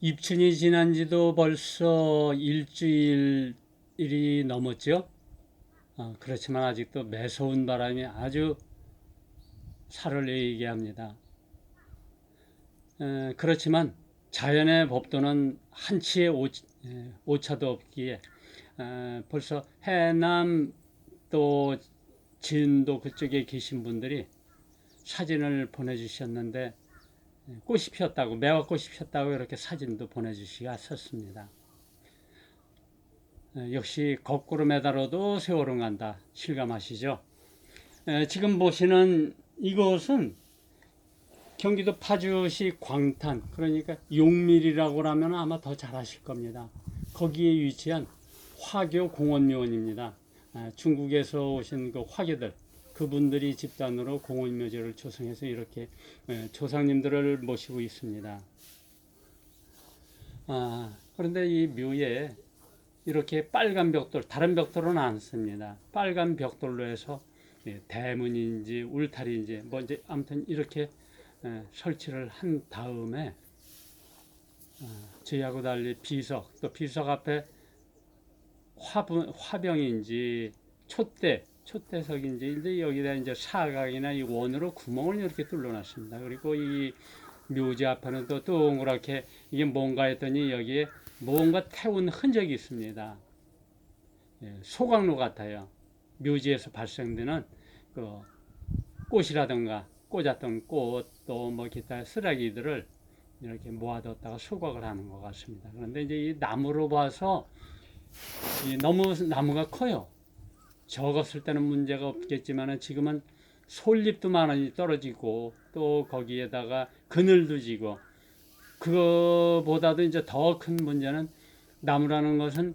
입춘이 지난 지도 벌써 일주일이 넘었죠. 어, 그렇지만 아직도 매서운 바람이 아주 살을 내게 합니다. 에, 그렇지만 자연의 법도는 한치의 오, 에, 오차도 없기에 에, 벌써 해남 또 진도 그쪽에 계신 분들이 사진을 보내주셨는데 꽃이 피었다고 매화꽃이 피었다고 이렇게 사진도 보내주시갔었습니다. 에, 역시 거꾸로 매달아도 세월은 간다 실감하시죠? 에, 지금 보시는 이곳은 경기도 파주시 광탄 그러니까 용밀이라고 하면 아마 더 잘 아실 겁니다. 거기에 위치한 화교 공원묘원입니다. 아, 중국에서 오신 그 화교들 그분들이 집단으로 공원묘지를 조성해서 이렇게 예, 조상님들을 모시고 있습니다. 아, 그런데 이 묘에 이렇게 빨간 벽돌, 다른 벽돌은 안 씁니다. 빨간 벽돌로 해서 예, 대문인지 울타리인지 뭐 이제 아무튼 이렇게 예, 설치를 한 다음에 어, 저희하고 달리 비석 또 비석 앞에 화분, 화병인지 촛대 촛대석인지 근데 여기다 이제 사각이나 이 원으로 구멍을 이렇게 뚫어놨습니다. 그리고 이 묘지 앞에는 또 동그랗게 이게 뭔가 했더니 여기에 뭔가 태운 흔적이 있습니다. 예, 소각로 같아요. 묘지에서 발생되는 그 꽃이라든가 꽂았던 꽃 또 뭐 기타 쓰레기들을 이렇게 모아뒀다가 수확을 하는 것 같습니다. 그런데 이제 이 나무로 봐서 이 너무 나무가 커요. 적었을 때는 문제가 없겠지만 지금은 솔잎도 많이 떨어지고 또 거기에다가 그늘도 지고 그거보다도 이제 더 큰 문제는 나무라는 것은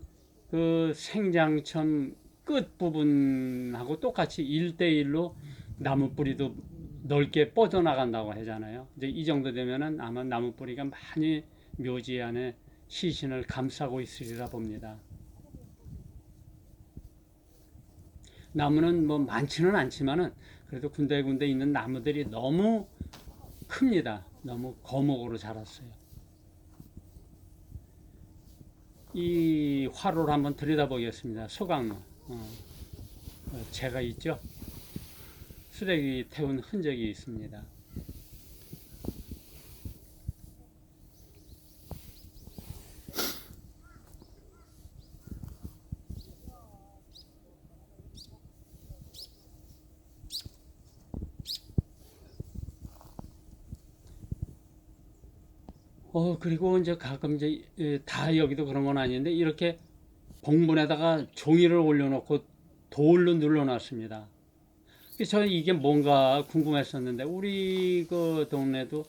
그 생장점 끝 부분하고 똑같이 일대일로 나무 뿌리도 넓게 뻗어나간다고 하잖아요. 이제 이 정도 되면은 아마 나무 뿌리가 많이 묘지 안에 시신을 감싸고 있으리라 봅니다. 나무는 뭐 많지는 않지만은 그래도 군데군데 있는 나무들이 너무 큽니다. 너무 거목으로 자랐어요. 이 화로를 한번 들여다보겠습니다. 소강로. 어, 어, 재가 있죠? 쓰레기 태운 흔적이 있습니다. 어, 그리고 이제 가끔 이제 예, 다 여기도 그런 건 아닌데 이렇게 봉분에다가 종이를 올려놓고 돌로 눌러놨습니다. 그래서 저는 이게 뭔가 궁금했었는데 우리 그 동네도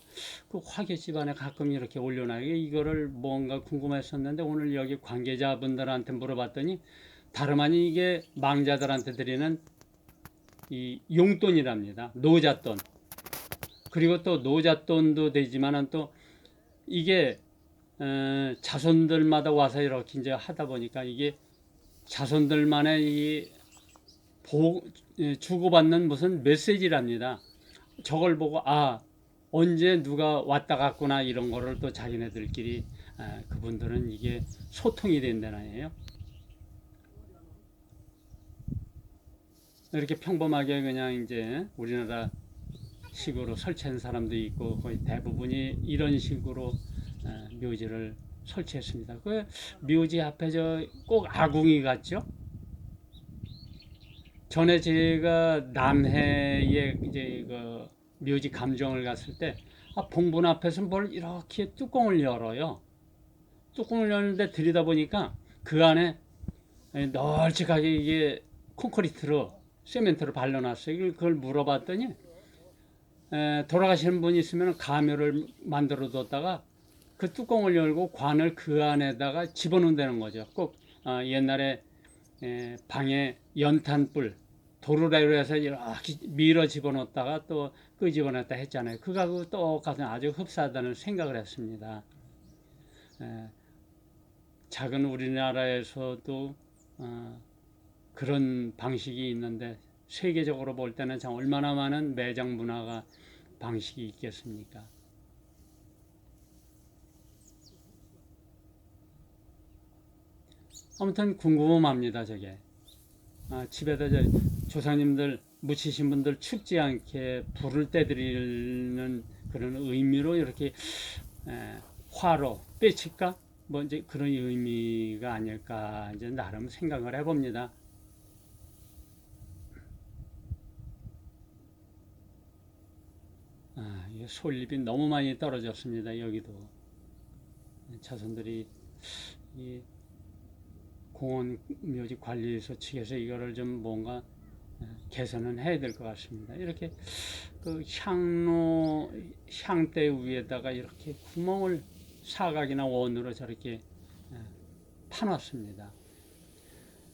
그 화계 집안에 가끔 이렇게 올려놔요. 이거를 뭔가 궁금했었는데 오늘 여기 관계자분들한테 물어봤더니 다름 아닌 이게 망자들한테 드리는 이 용돈이랍니다. 노잣돈. 그리고 또 노잣돈도 되지만은 또 이게 어, 자손들마다 와서 이렇게 이제 하다 보니까 이게 자손들만의 이 보, 예, 주고받는 무슨 메시지랍니다. 저걸 보고 아 언제 누가 왔다 갔구나 이런 거를 또 자기네들끼리 아, 그분들은 이게 소통이 된다나요. 이렇게 평범하게 그냥 이제 우리나라 식으로 설치한 사람도 있고 거의 대부분이 이런 식으로 어, 묘지를 설치했습니다. 그 묘지 앞에 저 꼭 아궁이 같죠? 전에 제가 남해에 이제 그 묘지 감정을 갔을 때 아, 봉분 앞에서 뭘 이렇게 뚜껑을 열어요. 뚜껑을 열는데 들이다 보니까 그 안에 널찍하게 이게 콘크리트로 세멘트로 발라놨어요. 그걸 물어봤더니 에, 돌아가시는 분이 있으면 가묘를 만들어 뒀다가 그 뚜껑을 열고 관을 그 안에다가 집어넣는다는 거죠. 꼭 어, 옛날에 에, 방에 연탄불 도루래로 해서 이렇게 밀어 집어넣었다가 또 끄집어냈다 했잖아요. 그거하고 똑같은 아주 흡사하다는 생각을 했습니다. 에, 작은 우리나라에서도 어, 그런 방식이 있는데 세계적으로 볼 때는 참 얼마나 많은 매장 문화가 방식이 있겠습니까? 아무튼 궁금합니다 저게 아, 집에다 저 조상님들 묻히신 분들 춥지 않게 불을 떼드리는 그런 의미로 이렇게 에, 화로 빼칠까 뭐 이제 그런 의미가 아닐까 이제 나름 생각을 해봅니다. 솔잎이 너무 많이 떨어졌습니다. 여기도 자손들이 이 공원 묘지 관리소 측에서 이거를 좀 뭔가 어, 개선은 해야 될 것 같습니다. 이렇게 그 향로 향대 위에다가 이렇게 구멍을 사각이나 원으로 저렇게 어, 파놨습니다.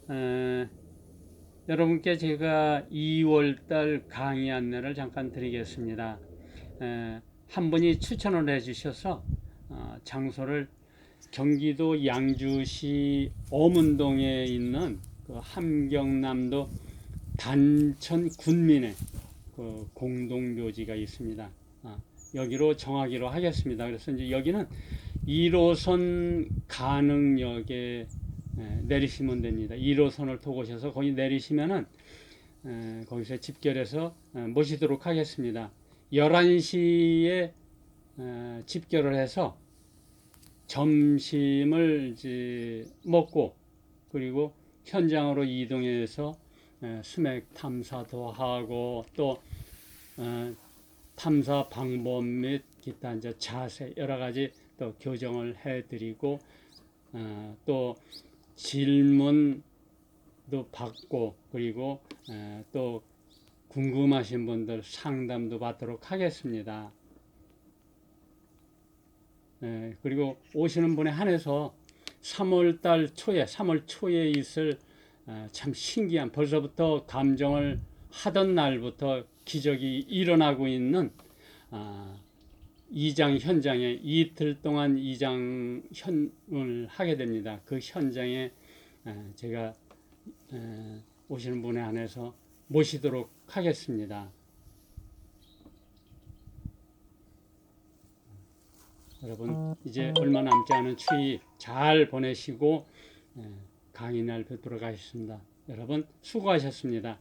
어, 여러분께 제가 2월달 강의 안내를 잠깐 드리겠습니다. 에, 한 분이 추천을 해주셔서 어, 장소를 경기도 양주시 어문동에 있는 그 함경남도 단천 군민의 그 공동묘지가 있습니다. 아, 여기로 정하기로 하겠습니다. 그래서 이제 여기는 1호선 가능역에 에, 내리시면 됩니다. 1호선을 타고 오셔서 거기 내리시면은 에, 거기서 집결해서 에, 모시도록 하겠습니다. 11시에 어, 집결을 해서 점심을 이제 먹고 그리고 현장으로 이동해서 에, 스맥 탐사도 하고 또 어, 탐사 방법 및 기타 이제 자세 여러 가지 또 교정을 해드리고 어, 또 질문도 받고 그리고 에, 또 궁금하신 분들 상담도 받도록 하겠습니다. 예, 그리고 오시는 분에 한해서 3월 달 초에, 3월 초에 있을 아, 참 신기한 벌써부터 감정을 하던 날부터 기적이 일어나고 있는 아, 이장 현장에 이틀 동안 이장 현을 하게 됩니다. 그 현장에 아, 제가 에, 오시는 분에 한해서 모시도록 하겠습니다. 여러분 이제 얼마 남지 않은 추위 잘 보내시고 에, 강의 날 뵙도록 하겠습니다. 여러분 수고하셨습니다.